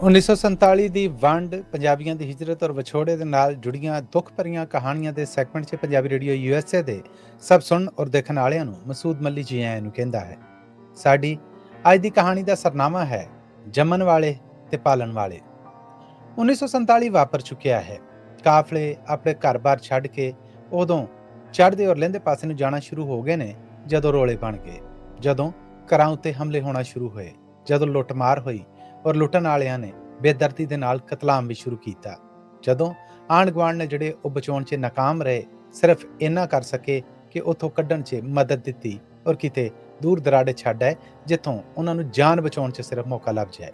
1947 ਦੀ ਵੰਡ ਪੰਜਾਬੀਆਂ ਦੀ ਹਿਜਰਤ ਔਰ ਵਿਛੋੜੇ ਦੇ ਨਾਲ ਜੁੜੀਆਂ ਦੁੱਖ ਭਰੀਆਂ ਕਹਾਣੀਆਂ ਦੇ ਸੈਗਮੈਂਟ 'ਚ ਪੰਜਾਬੀ ਰੇਡੀਓ ਯੂਐਸਏ ਦੇ ਸਭ ਸੁਣਨ ਔਰ ਦੇਖਣ ਵਾਲਿਆਂ ਨੂੰ ਮਸੂਦ ਮੱਲੀ ਜੀ ਆਇਆਂ ਨੂੰ ਕਹਿੰਦਾ ਹੈ, ਸਾਡੀ ਅੱਜ ਦੀ ਕਹਾਣੀ ਦਾ ਸਰਨਾਮਾ ਹੈ ਜੰਮਣ ਵਾਲੇ ਤੇ ਪਾਲਣ ਵਾਲੇ। 1947 ਵਾਪਰ ਚੁੱਕਿਆ ਹੈ, ਕਾਫਲੇ ਆਪਣੇ ਘਰ-ਬਾਰ ਛੱਡ ਕੇ ਉਦੋਂ ਚੜ੍ਹਦੇ ਔਰ ਲਹਿੰਦੇ ਪਾਸੇ ਨੂੰ ਜਾਣਾ ਸ਼ੁਰੂ ਹੋ ਗਏ ਨੇ ਜਦੋਂ ਰੋਲੇ ਬਣ ਗਏ, ਜਦੋਂ ਘਰਾਂ ਉੱਤੇ ਹਮਲੇ ਹੋਣਾ ਸ਼ੁਰੂ ਹੋਏ, ਜਦੋਂ ਲੁੱਟਮਾਰ ਹੋਈ ਔਰ ਲੁੱਟਣ ਵਾਲਿਆਂ ਨੇ ਬੇਦਰਦੀ ਦੇ ਨਾਲ ਕਤਲਾਮ ਵੀ ਸ਼ੁਰੂ ਕੀਤਾ। ਜਦੋਂ ਆਂਢ ਗੁਆਂਢ ਨੇ ਜਿਹੜੇ ਉਹ ਬਚਾਉਣ 'ਚ ਨਾਕਾਮ ਰਹੇ, ਸਿਰਫ ਇੰਨਾ ਕਰ ਸਕੇ ਕਿ ਉਥੋਂ ਕੱਢਣ 'ਚ ਮਦਦ ਦਿੱਤੀ ਔਰ ਕਿਤੇ ਦੂਰ ਦਰਾਡੇ ਛੱਡ ਆਏ, ਜਿੱਥੋਂ ਉਹਨਾਂ ਨੂੰ ਜਾਨ ਬਚਾਉਣ 'ਚ ਸਿਰਫ ਮੌਕਾ ਲੱਭ ਜਾਏ।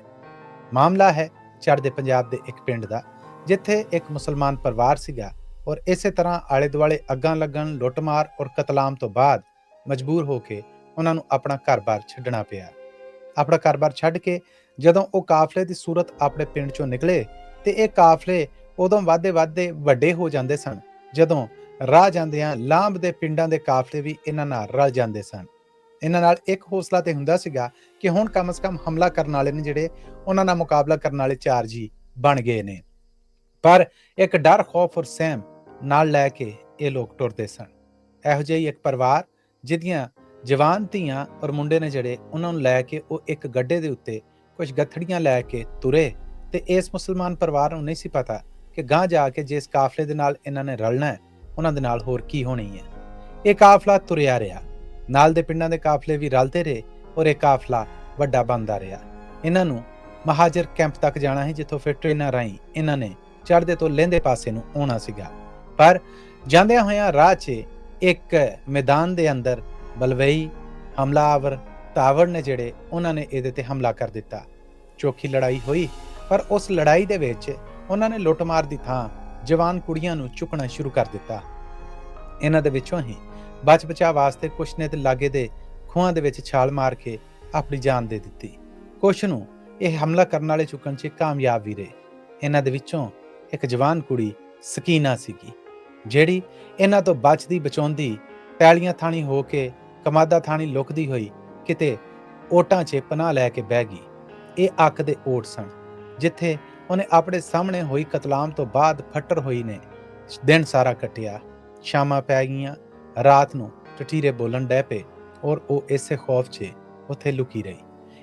ਮਾਮਲਾ ਹੈ ਚੜ੍ਹਦੇ ਪੰਜਾਬ ਦੇ ਇੱਕ ਪਿੰਡ ਦਾ, ਜਿੱਥੇ ਇੱਕ ਮੁਸਲਮਾਨ ਪਰਿਵਾਰ ਸੀਗਾ ਔਰ ਇਸੇ ਤਰ੍ਹਾਂ ਆਲੇ ਦੁਆਲੇ ਅੱਗਾਂ ਲੱਗਣ, ਲੁੱਟਮਾਰ ਔਰ ਕਤਲਾਮ ਤੋਂ ਬਾਅਦ ਮਜਬੂਰ ਹੋ ਕੇ ਉਹਨਾਂ ਨੂੰ ਆਪਣਾ ਘਰ-ਬਾਰ ਛੱਡਣਾ ਪਿਆ। ਆਪਣਾ ਘਰ-ਬਾਰ ਛੱਡ ਕੇ ਜਦੋਂ ਉਹ ਕਾਫਲੇ ਦੀ ਸੂਰਤ ਆਪਣੇ ਪਿੰਡ ਚੋਂ ਨਿਕਲੇ ਤੇ ਇਹ ਕਾਫਲੇ ਉਦੋਂ ਵਾਧੇ ਵਾਧੇ ਵੱਡੇ ਹੋ ਜਾਂਦੇ ਸਨ, ਜਦੋਂ ਰਾਹ ਜਾਂਦਿਆਂ ਲਾਂਬ ਦੇ ਪਿੰਡਾਂ ਦੇ ਕਾਫਲੇ ਵੀ ਇਹਨਾਂ ਨਾਲ ਰਲ ਜਾਂਦੇ ਸਨ। ਇਹਨਾਂ ਨਾਲ ਇੱਕ ਹੌਸਲਾ ਤੇ ਹੁੰਦਾ ਸੀਗਾ ਕਿ ਹੁਣ ਕਮ ਸ ਕਮ ਹਮਲਾ ਕਰਨ ਵਾਲੇ ਨੇ ਜਿਹੜੇ ਉਹਨਾਂ ਨਾਲ ਮੁਕਾਬਲਾ ਕਰਨ ਵਾਲੇ ਚਾਰ ਜੀ ਬਣ ਗਏ ਨੇ। ਪਰ ਇੱਕ ਡਰ, ਖੌਫ ਔਰ ਸਹਿਮ ਨਾਲ ਲੈ ਕੇ ਇਹ ਲੋਕ ਟੁਰਦੇ ਸਨ। ਇਹੋ ਜਿਹਾ ਇੱਕ ਪਰਿਵਾਰ ਜਿਹਦੀਆਂ ਜਵਾਨ ਧੀਆਂ ਔਰ ਮੁੰਡੇ ਨੇ ਜਿਹੜੇ ਉਹਨਾਂ ਨੂੰ ਲੈ ਕੇ ਉਹ ਇੱਕ ਗੱਡੇ ਦੇ ਉੱਤੇ ਕੁਝ ਗੱਥੜੀਆਂ ਲੈ ਕੇ ਤੁਰੇ ਤੇ ਇਸ ਮੁਸਲਮਾਨ ਪਰਿਵਾਰ ਨੂੰ ਨਹੀਂ ਸੀ ਪਤਾ ਕਿ ਗਾਂ ਜਾ ਕੇ ਜਿਸ ਕਾਫਲੇ ਦੇ ਨਾਲ ਇਹਨਾਂ ਨੇ ਰਲਣਾ ਹੈ, ਉਹਨਾਂ ਦੇ ਨਾਲ ਹੋਰ ਕੀ ਹੋਣੀ ਹੈ। ਇਹ ਕਾਫਲਾ ਤੁਰਿਆ ਰਿਹਾ। ਨਾਲ ਦੇ ਪਿੰਡਾਂ ਦੇ ਕਾਫਲੇ ਵੀ ਰਲਦੇ ਰਹੇ ਔਰ ਇਹ ਕਾਫਲਾ ਵੱਡਾ ਬਣਦਾ ਰਿਹਾ। ਇਹਨਾਂ ਨੂੰ ਮਹਾਜਰ ਕੈਂਪ ਤੱਕ ਜਾਣਾ ਹੈ ਜਿੱਥੋਂ ਫਿਰ ਟ੍ਰੇਨਾਂ ਰਾਹੀਂ ਇਹਨਾਂ ਨੇ ਚੜ੍ਹਦੇ ਤੋਂ ਲਹਿੰਦੇ ਪਾਸੇ ਨੂੰ ਆਉਣਾ ਸੀਗਾ। ਪਰ ਜਾਂਦਿਆਂ ਹੋਇਆਂ ਰਾਹ 'ਚ ਇੱਕ ਮੈਦਾਨ ਦੇ ਅੰਦਰ ਬਲਵਈ, ਹਮਲਾਵਰ ਤਾਵੜ ਨੇ ਜਿਹੜੇ ਉਹਨਾਂ ਨੇ ਇਹਦੇ ਤੇ ਹਮਲਾ ਕਰ ਦਿੱਤਾ। ਚੋਖੀ ਲੜਾਈ ਹੋਈ, ਪਰ ਉਸ ਲੜਾਈ ਦੇ ਵਿੱਚ ਉਹਨਾਂ ਨੇ ਲੁੱਟਮਾਰ ਦੀ ਥਾਂ ਜਵਾਨ ਕੁੜੀਆਂ ਨੂੰ ਚੁੱਕਣਾ ਸ਼ੁਰੂ ਕਰ ਦਿੱਤਾ। ਇਹਨਾਂ ਦੇ ਵਿੱਚੋਂ ਹੀ ਬਚ ਬਚਾ ਵਾਸਤੇ ਕੁਛ ਨੇ ਤੇ ਲਾਗੇ ਦੇ ਖੂਹਾਂ ਦੇ ਵਿੱਚ ਛਾਲ ਮਾਰ ਕੇ ਆਪਣੀ ਜਾਨ ਦੇ ਦਿੱਤੀ। ਕੁਛ ਨੂੰ ਇਹ ਹਮਲਾ ਕਰਨ ਵਾਲੇ ਚੁੱਕਣ 'ਚ ਕਾਮਯਾਬ ਵੀ ਰਹੇ। ਇਹਨਾਂ ਦੇ ਵਿੱਚੋਂ ਇੱਕ ਜਵਾਨ ਕੁੜੀ ਸਕੀਨਾ ਸੀਗੀ, ਜਿਹੜੀ ਇਹਨਾਂ ਤੋਂ ਬਚਦੀ ਬਚਾਉਂਦੀ ਪੈਲੀਆਂ ਥਾਣੀ ਹੋ ਕੇ ਕਮਾਦਾ ਥਾਣੀ ਲੁਕਦੀ ਹੋਈ ਕਿਤੇ ਓਟਾਂ 'ਚ ਪਨਾਹ ਲੈ ਕੇ ਬਹਿ ਗਈ। ਇਹ ਅੱਖ ਦੇ ਓਟ ਸਨ, ਜਿੱਥੇ ਉਹਨੇ ਆਪਣੇ ਸਾਹਮਣੇ ਹੋਈ ਕਤਲਾਮ ਤੋਂ ਬਾਅਦ ਫੱਟਰ ਹੋਈ ਨੇ। ਦਿਨ ਸਾਰਾ ਕੱਟਿਆ, ਸ਼ਾਮਾਂ ਪੈ ਗਈਆਂ, ਰਾਤ ਨੂੰ ਟਟੀਰੇ ਬੋਲਣ ਡੈ ਪਏ ਔਰ ਉਹ ਇਸੇ ਖੌਫ 'ਚ ਉੱਥੇ ਲੁਕੀ ਰਹੀ।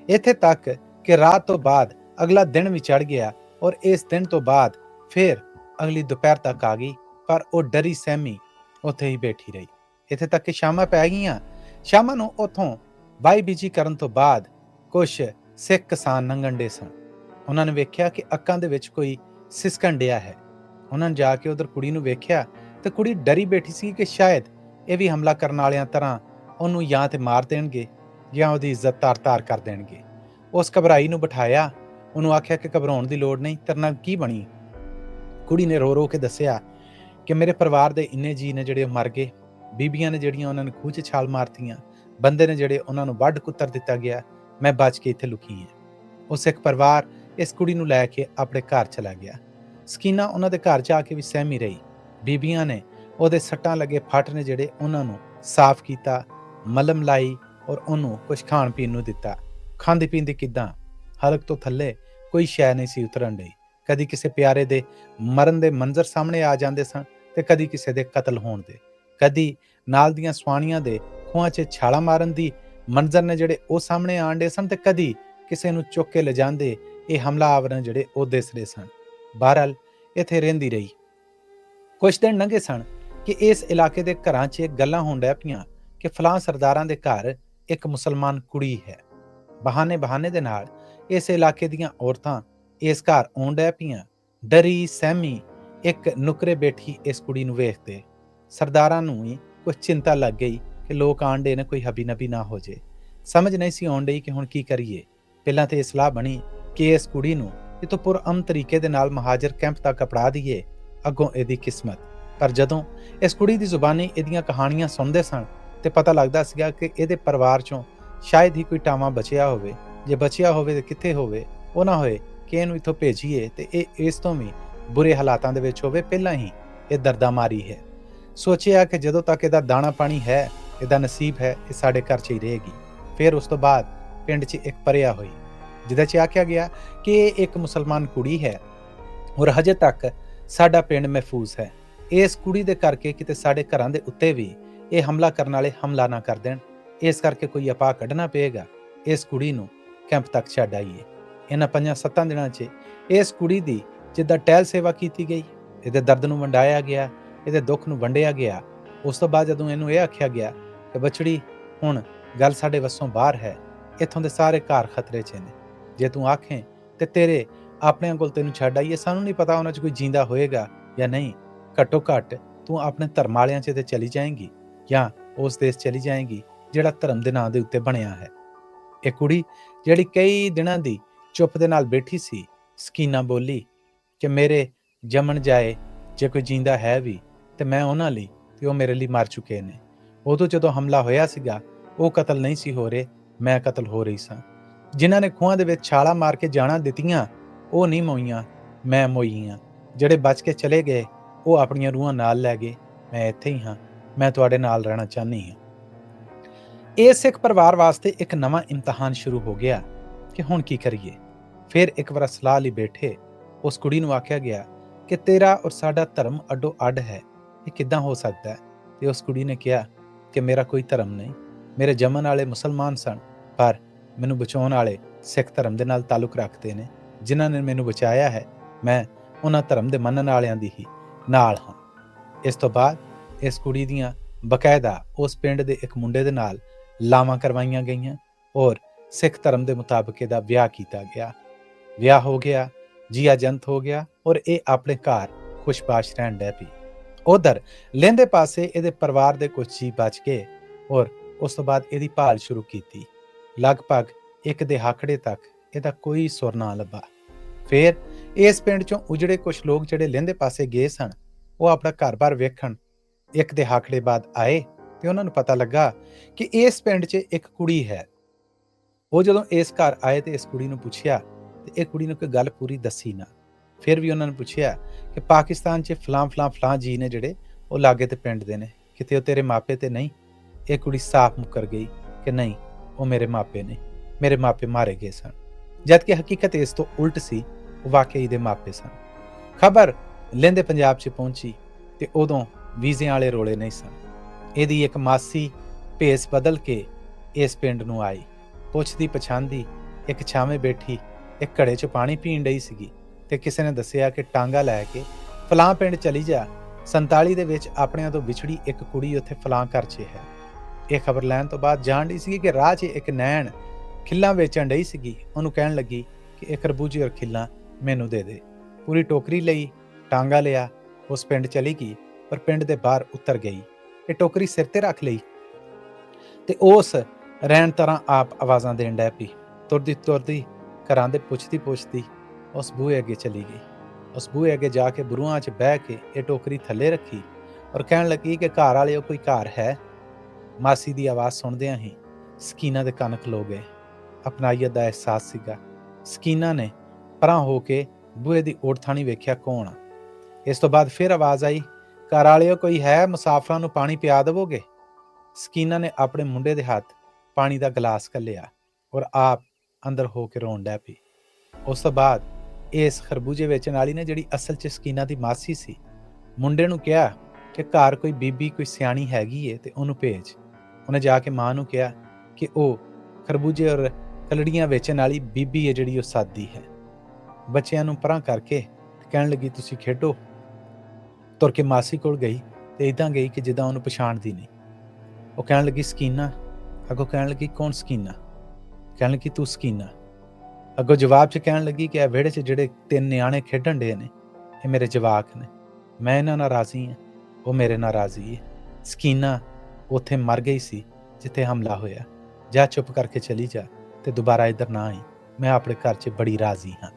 ਇੱਥੇ ਤੱਕ ਕਿ ਰਾਤ ਤੋਂ ਬਾਅਦ ਅਗਲਾ ਦਿਨ ਵੀ ਚੜ ਗਿਆ ਔਰ ਇਸ ਦਿਨ ਤੋਂ ਬਾਅਦ ਫਿਰ ਅਗਲੀ ਦੁਪਹਿਰ ਤੱਕ ਆ ਗਈ, ਪਰ ਉਹ ਡਰੀ ਸਹਿਮੀ ਉੱਥੇ ਹੀ ਬੈਠੀ ਰਹੀ। ਇੱਥੇ ਤੱਕ ਕਿ ਸ਼ਾਮਾਂ ਪੈ ਗਈਆਂ, ਸ਼ਾਮਾਂ ਨੂੰ ਉਥੋਂ ਬਾਈ ਬੀਜੀ ਕਰਨ ਤੋਂ ਬਾਅਦ ਕੁਝ ਸਿੱਖ ਕਿਸਾਨ ਲੰਘਣ ਦੇ ਸਨ। ਉਹਨਾਂ ਨੇ ਵੇਖਿਆ ਕਿ ਅੱਖਾਂ ਦੇ ਵਿੱਚ ਕੋਈ ਸਿਸਕਣ ਡਿਆ ਹੈ। ਉਹਨਾਂ ਨੇ ਜਾ ਕੇ ਉਧਰ ਕੁੜੀ ਨੂੰ ਵੇਖਿਆ ਤੇ ਕੁੜੀ ਡਰੀ ਬੈਠੀ ਸੀ ਕਿ ਸ਼ਾਇਦ ਇਹ ਵੀ ਹਮਲਾ ਕਰਨ ਵਾਲਿਆਂ ਤਰ੍ਹਾਂ ਉਹਨੂੰ ਜਾਂ ਤੇ ਮਾਰ ਦੇਣਗੇ ਜਾਂ ਉਹਦੀ ਇੱਜ਼ਤ ਤਾਰ-ਤਾਰ ਕਰ ਦੇਣਗੇ। ਉਸ ਘਬਰਾਈ ਨੂੰ ਬਿਠਾਇਆ, ਉਹਨੂੰ ਆਖਿਆ ਕਿ ਘਬਰਾਉਣ ਦੀ ਲੋੜ ਨਹੀਂ, ਤੇਰੇ ਨਾਲ ਕੀ ਬਣੀ? ਕੁੜੀ ਨੇ ਰੋ ਰੋ ਕੇ ਦੱਸਿਆ ਕਿ ਮੇਰੇ ਪਰਿਵਾਰ ਦੇ ਇੰਨੇ ਜੀ ਨੇ ਜਿਹੜੇ ਉਹ ਮਰ ਗਏ। ਬੀਬੀਆਂ ਨੇ ਜਿਹੜੀਆਂ ਉਹਨਾਂ ਨੇ ਖੂਹ 'ਚ ਛਾਲ ਮਾਰਤੀਆਂ ਬੰਦੇ ਨੇ ਜਿਹੜੇ ਉਹਨਾਂ ਨੂੰ ਵੱਢ ਕੁੱਤਰ ਦਿੱਤਾ ਗਿਆ, ਮੈਂ ਬਚ ਕੇ ਇੱਥੇ ਲੁਕੀ ਹਾਂ। ਉਹ ਸਿੱਖ ਪਰਿਵਾਰ ਇਸ ਕੁੜੀ ਨੂੰ ਲੈ ਕੇ ਆਪਣੇ ਘਰ ਚਲਾ ਗਿਆ। ਸਕੀਨਾ ਉਹਨਾਂ ਦੇ ਘਰ ਜਾ ਕੇ ਵੀ ਸਹਿਮੀ ਰਹੀ। ਬੀਬੀਆਂ ਨੇ ਉਹਦੇ ਸੱਟਾਂ ਲੱਗੇ ਫੱਟ ਨੇ ਜਿਹੜੇ ਉਹਨਾਂ ਨੂੰ ਸਾਫ਼ ਕੀਤਾ, ਮਲਮ ਲਾਈ ਔਰ ਉਹਨੂੰ ਕੁਝ ਖਾਣ ਪੀਣ ਨੂੰ ਦਿੱਤਾ। ਖਾਂਦੀ ਪੀਂਦੀ ਕਿਦਾਂ? ਹਲਕ ਤੋਂ ਥੱਲੇ ਕੋਈ ਸ਼ੈ ਨਹੀਂ ਸੀ ਉਤਰਨ ਲਈ ਕਦੀ ਕਿਸੇ ਪਿਆਰੇ ਦੇ ਮਰਨ ਦੇ ਮੰਜ਼ਰ ਸਾਹਮਣੇ ਆ ਜਾਂਦੇ ਸਨ ਤੇ ਕਦੀ ਕਿਸੇ ਦੇ ਕਤਲ ਹੋਣ ਦੇ। ਕਦੀ ਨਾਲ ਦੀਆਂ ਸਵਾਣੀਆਂ ਦੇ ਖੂਹਾਂ 'ਚ ਛਾਲਾ ਮਾਰਨ ਦੀ ਮੰਜ਼ਰ ਨੇ ਜਿਹੜੇ ਉਹ ਸਾਹਮਣੇ ਆਂਡੇ ਸਨ ਤੇ ਕਦੀ ਕਿਸੇ ਨੂੰ ਚੁੱਕ ਕੇ ਲਿਜਾਂਦੇ ਇਹ ਹਮਲਾਵਰ ਜਿਹੜੇ ਉਹ ਦਿਸਦੇ ਸਨ। ਬਹਰਲ ਇੱਥੇ ਰਹਿੰਦੀ ਰਹੀ। ਕੁਝ ਦਿਨ ਲੰਘੇ ਸਨ ਕਿ ਇਸ ਇਲਾਕੇ ਦੇ ਘਰਾਂ 'ਚ ਗੱਲਾਂ ਹੋਣ ਡੈ ਪਈਆਂ ਕਿ ਫਲਾਂ ਸਰਦਾਰਾਂ ਦੇ ਘਰ ਇੱਕ ਮੁਸਲਮਾਨ ਕੁੜੀ ਹੈ। ਬਹਾਨੇ ਬਹਾਨੇ ਦੇ ਨਾਲ ਇਸ ਇਲਾਕੇ ਦੀਆਂ ਔਰਤਾਂ ਇਸ ਘਰ ਆਉਣ ਡੈ ਪਈਆਂ। ਡਰੀ, ਸਹਿਮੀ ਇੱਕ ਨੁਕਰੇ ਬੈਠੀ ਇਸ ਕੁੜੀ ਨੂੰ ਵੇਖਦੇ। ਸਰਦਾਰਾਂ ਨੂੰ ਵੀ ਕੁਝ ਚਿੰਤਾ ਲੱਗ ਗਈ ਕਿ ਲੋਕ ਆਂਡੇ ਨੇ ਕੋਈ ਹਬੀ ਨਬੀ ਨਾ ਹੋ ਜੇ। ਸਮਝ ਨਹੀਂ ਸੀ ਆਉਣ ਡਈ ਕਿ ਹੁਣ ਕੀ ਕਰੀਏ। ਪਹਿਲਾਂ ਤੇ ਇਹ ਸਲਾਹ ਬਣੀ ਕਿ ਇਸ ਕੁੜੀ ਨੂੰ ਇਤੋਂ ਪੁਰਅਮ ਤਰੀਕੇ ਦੇ ਨਾਲ ਮਹਾਜਰ ਕੈਂਪ ਤੱਕ ਅਪੜਾ ਦਈਏ, ਅੱਗੋਂ ਇਹਦੀ ਕਿਸਮਤ। ਪਰ ਜਦੋਂ ਇਸ ਕੁੜੀ ਦੀ ਜ਼ੁਬਾਨੀ ਇਹਦੀਆਂ ਕਹਾਣੀਆਂ ਸੁਣਦੇ ਸਨ ਤੇ ਪਤਾ ਲੱਗਦਾ ਸੀਗਾ ਕਿ ਇਹਦੇ ਪਰਿਵਾਰ ਚੋਂ ਸ਼ਾਇਦ ਹੀ ਕੋਈ ਟਾਵਾ ਬਚਿਆ ਹੋਵੇ। ਜੇ ਬਚਿਆ ਹੋਵੇ ਤੇ ਕਿੱਥੇ ਹੋਵੇ? ਉਹ ਨਾ ਹੋਏ ਕਿ ਇਹਨੂੰ ਇਥੋਂ ਭੇਜੀਏ ਤੇ ਇਹ ਇਸ ਤੋਂ ਵੀ ਬੁਰੇ ਹਾਲਾਤਾਂ ਦੇ ਵਿੱਚ ਹੋਵੇ, ਪਹਿਲਾਂ ਹੀ ਇਹ ਦਰਦਾ ਮਾਰੀ ਹੈ। ਸੋਚਿਆ ਕਿ ਜਦੋਂ ਤੱਕ ਇਹਦਾ ਦਾਣਾ ਪਾਣੀ ਹੈ ਇਹਦਾ ਨਸੀਬ ਹੈ, ਇਹ ਸਾਡੇ ਘਰ 'ਚ ਹੀ ਰਹੇਗੀ। ਫਿਰ ਉਸ ਤੋਂ ਬਾਅਦ ਪਿੰਡ 'ਚ ਇੱਕ ਪਰਿਆ ਹੋਈ, ਜਿਹਦੇ 'ਚ ਆਖਿਆ ਗਿਆ ਕਿ ਇਹ ਇੱਕ ਮੁਸਲਮਾਨ ਕੁੜੀ ਹੈ ਔਰ ਹਜੇ ਤੱਕ ਸਾਡਾ ਪਿੰਡ ਮਹਿਫੂਜ਼ ਹੈ। ਇਸ ਕੁੜੀ ਦੇ ਕਰਕੇ ਕਿਤੇ ਸਾਡੇ ਘਰਾਂ ਦੇ ਉੱਤੇ ਵੀ ਇਹ ਹਮਲਾ ਕਰਨ ਵਾਲੇ ਹਮਲਾ ਨਾ ਕਰ ਦੇਣ। ਇਸ ਕਰਕੇ ਕੋਈ ਆਪਾ ਕੱਢਣਾ ਪਏਗਾ, ਇਸ ਕੁੜੀ ਨੂੰ ਕੈਂਪ ਤੱਕ ਛੱਡ ਆਈਏ। ਇਹਨਾਂ ਪੰਜਾਂ ਸੱਤਾਂ ਦਿਨਾਂ 'ਚ ਇਸ ਕੁੜੀ ਦੀ ਜਿੱਦਾਂ ਟਹਿਲ ਸੇਵਾ ਕੀਤੀ ਗਈ, ਇਹਦੇ ਦਰਦ ਨੂੰ ਵੰਡਾਇਆ ਗਿਆ, ਇਹਦੇ ਦੁੱਖ ਨੂੰ ਵੰਡਿਆ ਗਿਆ। ਉਸ ਤੋਂ ਬਾਅਦ ਜਦੋਂ ਇਹਨੂੰ ਇਹ ਆਖਿਆ ਗਿਆ ਕਿ ਬਚੜੀ, ਹੁਣ ਗੱਲ ਸਾਡੇ ਵੱਸੋਂ ਬਾਹਰ ਹੈ। ਇੱਥੋਂ ਦੇ ਸਾਰੇ ਘਰ ਖਤਰੇ 'ਚ ਨੇ। ਜੇ ਤੂੰ ਆਖੇ ਤੇ ਤੇਰੇ ਆਪਣਿਆਂ ਕੋਲ ਤੈਨੂੰ ਛੱਡ ਆਈਏ, ਸਾਨੂੰ ਨਹੀਂ ਪਤਾ ਉਹਨਾਂ 'ਚ ਕੋਈ ਜਿੰਦਾ ਹੋਏਗਾ ਜਾਂ ਨਹੀਂ। ਘੱਟੋ ਘੱਟ ਤੂੰ ਆਪਣੇ ਧਰਮ ਵਾਲਿਆਂ 'ਚ ਤੇ ਚਲੀ ਜਾਏਂਗੀ ਜਾਂ ਉਸ ਦੇਸ਼ ਚਲੀ ਜਾਏਂਗੀ ਜਿਹੜਾ ਧਰਮ ਦੇ ਨਾਂ ਦੇ ਉੱਤੇ ਬਣਿਆ ਹੈ। ਇਹ ਕੁੜੀ ਜਿਹੜੀ ਕਈ ਦਿਨਾਂ ਦੀ ਚੁੱਪ ਦੇ ਨਾਲ ਬੈਠੀ ਸੀ, ਸਕੀਨਾ ਬੋਲੀ ਕਿ ਮੇਰੇ ਜੰਮਣ ਜਾਏ ਜੇ ਕੋਈ ਜਿੰਦਾ ਹੈ ਵੀ ਤੇ ਮੈਂ ਉਹਨਾਂ ਲਈ ਤੇ ਉਹ ਮੇਰੇ ਲਈ ਮਰ ਚੁੱਕੇ ਨੇ। ਉਦੋਂ ਜਦੋਂ ਹਮਲਾ ਹੋਇਆ ਸੀਗਾ, ਉਹ ਕਤਲ ਨਹੀਂ ਸੀ ਹੋ ਰਹੇ, ਮੈਂ ਕਤਲ ਹੋ ਰਹੀ ਸਾਂ। ਜਿਨ੍ਹਾਂ ਨੇ ਖੂਹਾਂ ਦੇ ਵਿੱਚ ਛਾਲਾ ਮਾਰ ਕੇ ਜਾਣਾ ਦਿੱਤੀਆਂ, ਉਹ ਨਹੀਂ ਮੋਈਆਂ, ਮੈਂ ਮੋਈਆਂ। ਜਿਹੜੇ ਬਚ ਕੇ ਚਲੇ ਗਏ, ਉਹ ਆਪਣੀਆਂ ਰੂਹਾਂ ਨਾਲ ਲੈ ਗਏ, ਮੈਂ ਇੱਥੇ ਹੀ ਹਾਂ, ਮੈਂ ਤੁਹਾਡੇ ਨਾਲ ਰਹਿਣਾ ਚਾਹਨੀ ਹਾਂ। ਇਹ ਸਿੱਖ ਪਰਿਵਾਰ ਵਾਸਤੇ ਇੱਕ ਨਵਾਂ ਇਮਤਿਹਾਨ ਸ਼ੁਰੂ ਹੋ ਗਿਆ ਕਿ ਹੁਣ ਕੀ ਕਰੀਏ? ਫਿਰ ਇੱਕ ਵਾਰ ਸਲਾਹ ਲਈ ਬੈਠੇ, ਉਸ ਕੁੜੀ ਨੂੰ ਆਖਿਆ ਗਿਆ ਕਿ ਤੇਰਾ ਔਰ ਸਾਡਾ ਧਰਮ ਅੱਡੋ ਅੱਡ ਹੈ, ਇਹ ਕਿੱਦਾਂ ਹੋ ਸਕਦਾ ਹੈ? ਤੇ ਉਸ ਕੁੜੀ ਨੇ ਕਿਹਾ ਕਿ ਮੇਰਾ ਕੋਈ ਧਰਮ ਨਹੀਂ। ਮੇਰੇ ਜੰਮਣ ਵਾਲੇ ਮੁਸਲਮਾਨ ਸਨ, ਪਰ ਮੈਨੂੰ ਬਚਾਉਣ ਵਾਲੇ ਸਿੱਖ ਧਰਮ ਦੇ ਨਾਲ ਤਾਲੁਕ ਰੱਖਦੇ ਨੇ, ਜਿਨ੍ਹਾਂ ਨੇ ਮੈਨੂੰ ਬਚਾਇਆ ਹੈ। ਮੈਂ ਉਹਨਾਂ ਧਰਮ ਦੇ ਮੰਨਣ ਵਾਲਿਆਂ ਦੀ ਹੀ ਨਾਲ ਹਾਂ। ਇਸ ਤੋਂ ਬਾਅਦ ਇਸ ਕੁੜੀ ਦੀਆਂ ਬਕਾਇਦਾ ਉਸ ਪਿੰਡ ਦੇ ਇੱਕ ਮੁੰਡੇ ਦੇ ਨਾਲ ਲਾਵਾਂ ਕਰਵਾਈਆਂ ਗਈਆਂ ਔਰ ਸਿੱਖ ਧਰਮ ਦੇ ਮੁਤਾਬਕ ਇਹਦਾ ਵਿਆਹ ਕੀਤਾ ਗਿਆ। ਵਿਆਹ ਹੋ ਗਿਆ, ਜੀਆ ਜੰਤ ਹੋ ਗਿਆ ਔਰ ਇਹ ਆਪਣੇ ਘਰ ਖੁਸ਼ਬਾਸ਼ ਰਹਿਣ ਡੈ ਪਈ। ਉਧਰ ਲਹਿੰਦੇ ਪਾਸੇ ਇਹਦੇ ਪਰਿਵਾਰ ਦੇ ਕੁਝ ਜੀ ਬਚ ਗਏ ਔਰ ਉਸ ਤੋਂ ਬਾਅਦ ਇਹਦੀ ਭਾਲ ਸ਼ੁਰੂ ਕੀਤੀ। ਲਗਭਗ ਇੱਕ ਦੇ ਤੱਕ ਇਹਦਾ ਕੋਈ ਸੁਰ ਨਾ ਲੱਭਾ। ਫਿਰ ਇਸ ਪਿੰਡ ਚੋਂ ਉਜੜੇ ਕੁਝ ਲੋਕ ਜਿਹੜੇ ਲਹਿੰਦੇ ਪਾਸੇ ਗਏ ਸਨ, ਉਹ ਆਪਣਾ ਘਰ-ਬਾਰ ਵੇਖਣ ਇੱਕ ਦੇ ਬਾਅਦ ਆਏ ਤੇ ਉਹਨਾਂ ਨੂੰ ਪਤਾ ਲੱਗਾ ਕਿ ਇਸ ਪਿੰਡ 'ਚ ਇੱਕ ਕੁੜੀ ਹੈ। ਉਹ ਜਦੋਂ ਇਸ ਘਰ ਆਏ ਤੇ ਇਸ ਕੁੜੀ ਨੂੰ ਪੁੱਛਿਆ ਤੇ ਇਹ ਕੁੜੀ ਨੂੰ ਕੋਈ ਗੱਲ ਪੂਰੀ ਦੱਸੀ ਨਾ। ਫਿਰ ਵੀ ਉਹਨਾਂ ਨੇ ਪੁੱਛਿਆ ਕਿ ਪਾਕਿਸਤਾਨ 'ਚ ਫਲਾਂ ਫਲਾਂ ਫਲਾਂ ਜੀ ਨੇ ਜਿਹੜੇ ਉਹ ਲਾਗੇ ਤੇ ਪਿੰਡ ਦੇ ਨੇ, ਕਿਤੇ ਉਹ ਤੇਰੇ ਮਾਪੇ ਤੇ ਨਹੀਂ? ਇਹ ਕੁੜੀ ਸਾਫ਼ ਮੁੱਕਰ ਗਈ ਕਿ ਨਹੀਂ, ਉਹ ਮੇਰੇ ਮਾਪੇ ਨੇ, ਮੇਰੇ ਮਾਪੇ ਮਾਰੇ ਗਏ ਸਨ। ਜਦ ਕਿ ਹਕੀਕਤ ਇਸ ਤੋਂ ਉਲਟ ਸੀ, ਉਹ ਵਾਕਈ ਦੇ ਮਾਪੇ ਸਨ। ਖਬਰ ਲੈਂਦੇ ਪੰਜਾਬ 'ਚ ਪਹੁੰਚੀ ਤੇ ਉਦੋਂ ਵੀਜ਼ਿਆਂ ਵਾਲੇ ਰੋਲੇ ਨਹੀਂ ਸਨ। ਇਹਦੀ ਇੱਕ ਮਾਸੀ ਭੇਸ ਬਦਲ ਕੇ ਇਸ ਪਿੰਡ ਨੂੰ ਆਈ। ਪੁੱਛਦੀ ਪਛਾਣਦੀ, ਇੱਕ ਛਾਵੇਂ ਬੈਠੀ, ਇੱਕ ਘੜੇ 'ਚ ਪਾਣੀ ਪੀਣ ਡਈ ਸੀਗੀ। ਤੇ ਕਿਸੇ ਨੇ ਦੱਸਿਆ ਕਿ ਟਾਂਗਾ ਲੈ ਕੇ ਫਲਾਂ ਪਿੰਡ ਚਲੀ ਜਾ 47 ਦੇ ਵਿੱਚ ਆਪਣਿਆਂ ਤੋਂ ਵਿਛੜੀ ਇੱਕ ਕੁੜੀ ਉੱਥੇ ਫਲਾਂ ਘਰ 'ਚ ਹੈ। ਇਹ ਖਬਰ ਲੈਣ ਤੋਂ ਬਾਅਦ ਜਾਣ ਡਈ ਸੀਗੀ ਕਿ ਰਾਹ 'ਚ ਇੱਕ ਨੈਣ ਖਿੱਲਾਂ ਵੇਚਣ ਡਈ ਸੀਗੀ। ਉਹਨੂੰ ਕਹਿਣ ਲੱਗੀ ਕਿ ਇਹ ਖਰਬੂਜੇ ਔਰ ਖਿੱਲਾਂ ਮੈਨੂੰ ਦੇ ਦੇ। ਪੂਰੀ ਟੋਕਰੀ ਲਈ ਟਾਂਗਾ ਲਿਆ, ਉਸ ਪਿੰਡ ਚਲੀ ਗਈ, ਪਰ ਪਿੰਡ ਦੇ ਬਾਹਰ ਉਤਰ ਗਈ। ਇਹ ਟੋਕਰੀ ਸਿਰ ਤੇ ਰੱਖ ਲਈ ਤੇ ਉਸ ਰਹਿਣ ਤਰ੍ਹਾਂ ਆਪ ਆਵਾਜ਼ਾਂ ਦੇਣ ਡੈ ਪਈ। ਤੁਰਦੀ ਤੁਰਦੀ ਘਰਾਂ ਦੇ ਪੁੱਛਦੀ ਪੁੱਛਦੀ ਉਸ ਬੂਹੇ ਅੱਗੇ ਚਲੀ ਗਈ। ਉਸ ਬੂਹੇ ਅੱਗੇ ਜਾ ਕੇ ਬਰੂਹਾਂ 'ਚ ਬਹਿ ਕੇ ਇਹ ਟੋਕਰੀ ਥੱਲੇ ਰੱਖੀ ਔਰ ਕਹਿਣ ਲੱਗੀ ਕਿ ਘਰ ਵਾਲਿਓ ਕੋਈ ਘਰ ਹੈ? ਮਾਸੀ ਦੀ ਆਵਾਜ਼ ਸੁਣਦਿਆਂ ਹੀ ਸਕੀਨਾ ਦੇ ਕੰਨ ਖਲੋ ਗਏ। ਅਪਣਾਈਅਤ ਦਾ ਅਹਿਸਾਸ ਸੀਗਾ। ਸਕੀਨਾ ਨੇ ਪਰਾਂ ਹੋ ਕੇ ਬੂਹੇ ਦੀ ਓਟ ਥਾਣੀ ਵੇਖਿਆ ਕੌਣ ਆ? ਇਸ ਤੋਂ ਬਾਅਦ ਫਿਰ ਆਵਾਜ਼ ਆਈ, ਘਰ ਵਾਲਿਓ ਕੋਈ ਹੈ? ਮੁਸਾਫਰਾਂ ਨੂੰ ਪਾਣੀ ਪਿਆ ਦੇਵੋਗੇ? ਸਕੀਨਾ ਨੇ ਆਪਣੇ ਮੁੰਡੇ ਦੇ ਹੱਥ ਪਾਣੀ ਦਾ ਗਲਾਸ ਕੱਲਿਆ ਔਰ ਆਪ ਅੰਦਰ ਹੋ ਕੇ ਰੋਣ ਡੈ ਪਈ। ਉਸ ਤੋਂ ਬਾਅਦ ਇਸ ਖਰਬੂਜੇ ਵੇਚਣ ਵਾਲੀ ਨੇ ਜਿਹੜੀ ਅਸਲ ਚ ਸਕੀਨਾ ਦੀ ਮਾਸੀ ਸੀ, ਮੁੰਡੇ ਨੂੰ ਕਿਹਾ ਕਿ ਘਰ ਕੋਈ ਬੀਬੀ, ਕੋਈ ਸਿਆਣੀ ਹੈਗੀ ਏ ਤੇ ਉਹਨੂੰ ਭੇਜ। ਉਹਨੇ ਜਾ ਕੇ ਮਾਂ ਨੂੰ ਕਿਹਾ ਕਿ ਉਹ ਖਰਬੂਜੇ ਔਰ ਕਲੜੀਆਂ ਵੇਚਣ ਵਾਲੀ ਬੀਬੀ ਹੈ ਜਿਹੜੀ ਉਹ ਸਾਦੀ ਹੈ। ਬੱਚਿਆਂ ਨੂੰ ਪਰਾਂ ਕਰਕੇ ਕਹਿਣ ਲੱਗੀ, ਤੁਸੀਂ ਖੇਡੋ। ਤੁਰ ਕੇ ਮਾਸੀ ਕੋਲ ਗਈ ਤੇ ਇਦਾਂ ਗਈ ਕਿ ਜਿੱਦਾਂ ਉਹਨੂੰ ਪਛਾਣਦੀ ਨਹੀਂ। ਉਹ ਕਹਿਣ ਲੱਗੀ, ਸਕੀਨਾ? ਅੱਗੋਂ ਕਹਿਣ ਲੱਗੀ, ਕੌਣ ਸਕੀਨਾ? ਕਹਿਣ ਲੱਗੀ, ਤੂੰ ਸਕੀਨਾ। ਅੱਗੋਂ ਜਵਾਬ ਚ ਕਹਿਣ ਲੱਗੀ ਕਿ ਇਹ ਵਿਹੜੇ 'ਚ ਜਿਹੜੇ ਤਿੰਨ ਨਿਆਣੇ ਖੇਡਣ ਡੇ ਨੇ, ਇਹ ਮੇਰੇ ਜਵਾਕ ਨੇ। ਮੈਂ ਇਹਨਾਂ ਨਾਲ ਰਾਜ਼ੀ ਹਾਂ, ਉਹ ਮੇਰੇ ਨਾਲ ਰਾਜ਼ੀ ਹੈ। ਸਕੀਨਾ ਉੱਥੇ ਮਰ ਗਈ ਸੀ, ਜਿੱਥੇ ਹਮਲਾ ਹੋਇਆ। ਜਾ ਚੁੱਪ ਕਰਕੇ ਚਲੀ ਜਾ ਤੇ ਦੁਬਾਰਾ ਇੱਧਰ ਨਾ ਆਈ। ਮੈਂ ਆਪਣੇ ਘਰ 'ਚ ਬੜੀ ਰਾਜ਼ੀ ਹਾਂ।